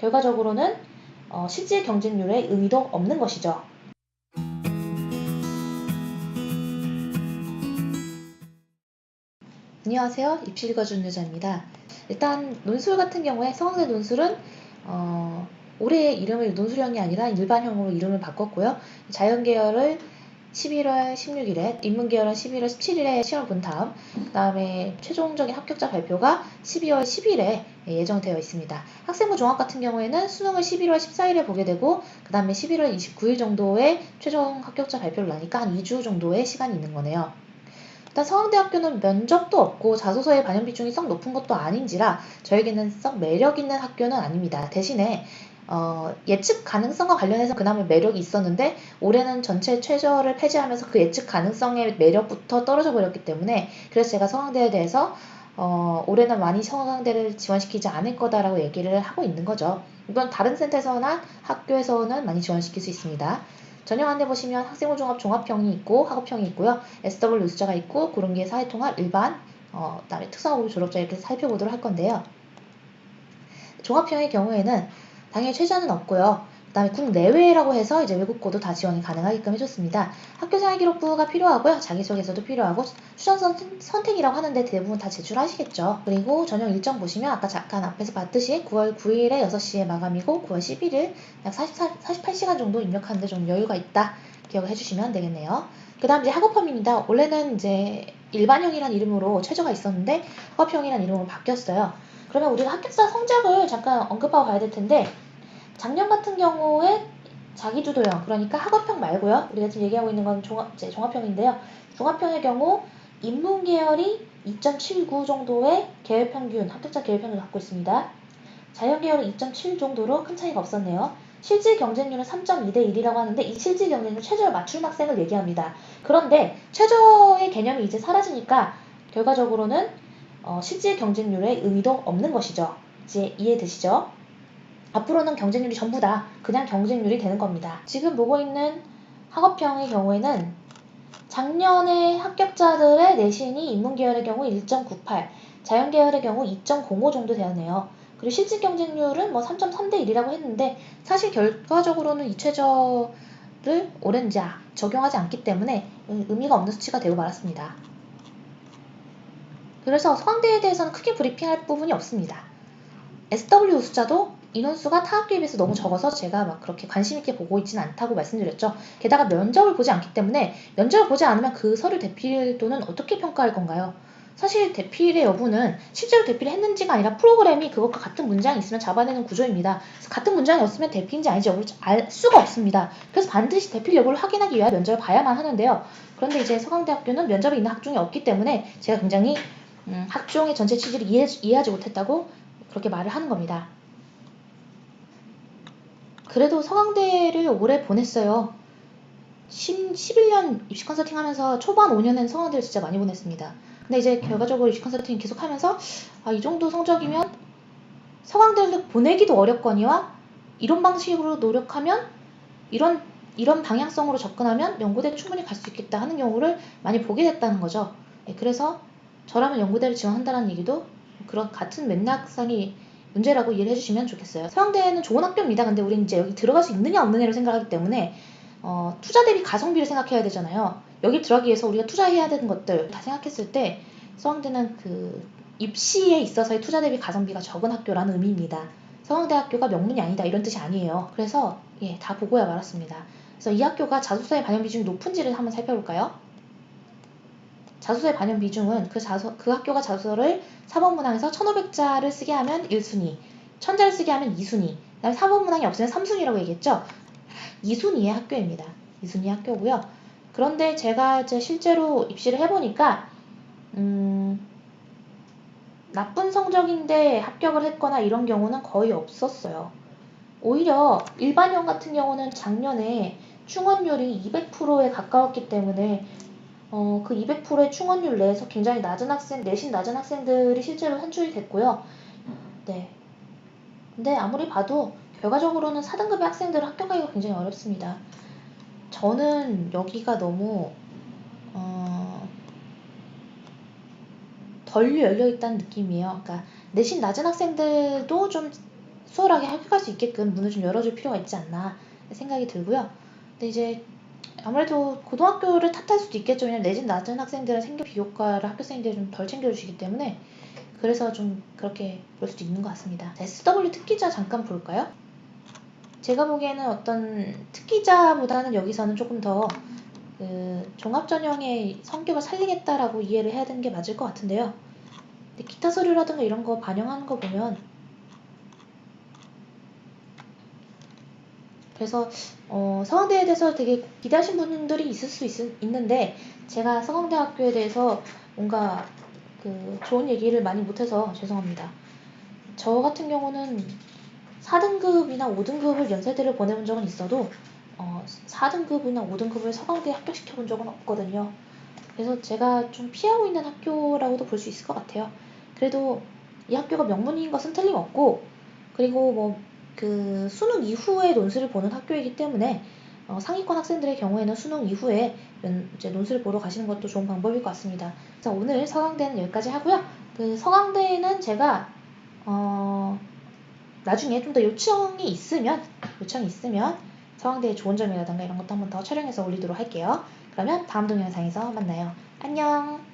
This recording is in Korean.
결과적으로는 어, 실질 경쟁률에 의미도 없는 것이죠. 안녕하세요. 입시 읽어주는 여자입니다. 일단 논술 같은 경우에 성황대 논술은 어, 올해 이름을 논술형이 아니라 일반형으로 이름을 바꿨고요. 자연계열을 11월 16일에, 인문계열은 11월 17일에 시험 본 다음, 그 다음에 최종적인 합격자 발표가 12월 10일에 예정되어 있습니다. 학생부 종합 같은 경우에는 수능을 11월 14일에 보게 되고, 그 다음에 11월 29일 정도에 최종 합격자 발표를 나니까 한 2주 정도의 시간이 있는 거네요. 일단 서강대학교는 면접도 없고 자소서의 반영 비중이 썩 높은 것도 아닌지라 저에게는 썩 매력 있는 학교는 아닙니다. 대신에 어, 예측 가능성과 관련해서 그나마 매력이 있었는데 올해는 전체 최저를 폐지하면서 그 예측 가능성의 매력부터 떨어져 버렸기 때문에 그래서 제가 서강대에 대해서 어, 올해는 많이 서강대를 지원시키지 않을 거다라고 얘기를 하고 있는 거죠. 이건 다른 센터에서나 학교에서는 많이 지원시킬 수 있습니다. 전형 안내 보시면 학생부 종합 종합형이 있고 학업형이 있고요. SW 숫자가 있고 구름기의 사회통합 일반 어, 그다음에 특성화고 졸업자 이렇게 살펴보도록 할 건데요. 종합형의 경우에는 당연히 최저는 없고요. 그다음에 국내외라고 해서 이제 외국고도 다 지원이 가능하게끔 해줬습니다. 학교생활 기록부가 필요하고요. 자기소개서도 필요하고 추천 선택이라고 하는데 대부분 다 제출하시겠죠. 그리고 전형 일정 보시면 아까 잠깐 앞에서 봤듯이 9월 9일에 6시에 마감이고 9월 11일 약 44, 48시간 정도 입력하는데 좀 여유가 있다. 기억을 해주시면 되겠네요. 그 다음 이제 학업형입니다. 원래는 이제 일반형이란 이름으로 최저가 있었는데 학업형이란 이름으로 바뀌었어요. 그러면 우리가 합격자 성적을 잠깐 언급하고 가야 될 텐데 작년 같은 경우에 자기주도형 그러니까 학업형 말고요. 우리가 지금 얘기하고 있는 건 종합, 종합형인데요. 종합형의 경우 인문 계열이 2.79 정도의 계열 평균, 합격자 계열 평균을 갖고 있습니다. 자연 계열은 2.7 정도로 큰 차이가 없었네요. 실질 경쟁률은 3.2대 1이라고 하는데 이 실질 경쟁률 최저를 맞추는 학생을 얘기합니다. 그런데 최저의 개념이 이제 사라지니까 결과적으로는 어, 실질 경쟁률의 의미도 없는 것이죠. 이제 이해되시죠? 앞으로는 경쟁률이 전부 다 그냥 경쟁률이 되는 겁니다. 지금 보고 있는 학업형의 경우에는 작년에 합격자들의 내신이 인문계열의 경우 1.98, 자연계열의 경우 2.05 정도 되었네요. 그리고 실질 경쟁률은 뭐 3.3대 1이라고 했는데 사실 결과적으로는 이 최저를 이제 적용하지 않기 때문에 의미가 없는 수치가 되고 말았습니다. 그래서 서강대에 대해서는 크게 브리핑할 부분이 없습니다. SW 숫자도 인원수가 타 학교에 비해서 너무 적어서 제가 막 그렇게 관심 있게 보고 있지는 않다고 말씀드렸죠. 게다가 면접을 보지 않기 때문에 면접을 보지 않으면 그 서류 대필도는 어떻게 평가할 건가요? 사실 대필의 여부는 실제로 대필을 했는지가 아니라 프로그램이 그것과 같은 문장이 있으면 잡아내는 구조입니다. 같은 문장이 없으면 대필인지 아닌지 알 수가 없습니다. 그래서 반드시 대필 여부를 확인하기 위해 면접을 봐야만 하는데요. 그런데 이제 서강대학교는 면접에 있는 학종이 없기 때문에 제가 굉장히 음, 학종의 전체 취지를 이해, 이해하지 못했다고 그렇게 말을 하는 겁니다. 그래도 서강대를 오래 보냈어요. 10, 11년 입시 컨설팅 하면서 초반 5년은 서강대를 진짜 많이 보냈습니다. 근데 이제 결과적으로 입시 컨설팅 계속 하면서 아, 이 정도 성적이면 서강대를 보내기도 어렵거니와 이런 방식으로 노력하면 이런 이런 방향성으로 접근하면 연구대 충분히 갈 수 있겠다 하는 경우를 많이 보게 됐다는 거죠. 네, 그래서 저라면 연구대를 지원한다는 얘기도 그런 같은 맥락상이 문제라고 이해를 해주시면 좋겠어요. 서양대는 좋은 학교입니다. 근데 우리는 이제 여기 들어갈 수 있느냐 없느냐를 생각하기 때문에 어, 투자 대비 가성비를 생각해야 되잖아요. 여기 들어가기 위해서 우리가 투자해야 되는 것들 다 생각했을 때 서강대는 그 입시에 있어서의 투자 대비 가성비가 적은 학교라는 의미입니다. 서강대학교가 명문이 아니다 이런 뜻이 아니에요. 그래서 예, 다 보고야 말았습니다. 그래서 이 학교가 자소서의 반영 비중이 높은지를 한번 살펴볼까요? 자소서의 반영 비중은 그, 자소, 그 학교가 자소서를 사법 문항에서 1500자를 쓰게 하면 1순위, 1000자를 쓰게 하면 2순위, 그 다음에 사법 문항이 없으면 3순위라고 얘기했죠. 2순위의 학교입니다. 2순위 학교고요. 그런데 제가 이제 실제로 입시를 해보니까 음, 나쁜 성적인데 합격을 했거나 이런 경우는 거의 없었어요. 오히려 일반형 같은 경우는 작년에 충원율이 200%에 가까웠기 때문에 어, 그 200%의 충원율 내에서 굉장히 낮은 학생, 내신 낮은 학생들이 실제로 산출이 됐고요. 네. 근데 아무리 봐도 결과적으로는 4등급의 학생들을 합격하기가 굉장히 어렵습니다. 저는 여기가 너무 어, 덜 열려 있다는 느낌이에요. 그러니까 내신 낮은 학생들도 좀 수월하게 합격할 수 있게끔 문을 좀 열어줄 필요가 있지 않나 생각이 들고요. 근데 이제 아무래도 고등학교를 탓할 수도 있겠죠. 왜냐면 내진 낮은 학생들은 생계 비교과를 학교생들이 좀 덜 챙겨주시기 때문에 그래서 좀 그렇게 볼 수도 있는 것 같습니다. SW 특기자 잠깐 볼까요? 제가 보기에는 어떤 특기자보다는 여기서는 조금 더 그 종합전형의 성격을 살리겠다라고 이해를 해야 되는 게 맞을 것 같은데요. 기타 서류라든가 이런 거 반영하는 거 보면 그래서 어, 서강대에 대해서 되게 기대하신 분들이 있을 수 있, 있는데 제가 서강대학교에 대해서 뭔가 그 좋은 얘기를 많이 못해서 죄송합니다. 저 같은 경우는 4등급이나 5등급을 연세대를 보내본 적은 있어도 어, 4등급이나 5등급을 서강대에 합격시켜 본 적은 없거든요. 그래서 제가 좀 피하고 있는 학교라고도 볼 수 있을 것 같아요. 그래도 이 학교가 명문인 것은 틀림없고 그리고 뭐 그 수능 이후에 논술을 보는 학교이기 때문에 어, 상위권 학생들의 경우에는 수능 이후에 연, 이제 논술을 보러 가시는 것도 좋은 방법일 것 같습니다. 그래서 오늘 서강대는 여기까지 하고요. 그 서강대는 제가 어, 나중에 좀 더 요청이 있으면 요청이 있으면 서강대의 좋은 점이라든가 이런 것도 한번 더 촬영해서 올리도록 할게요. 그러면 다음 동영상에서 만나요. 안녕.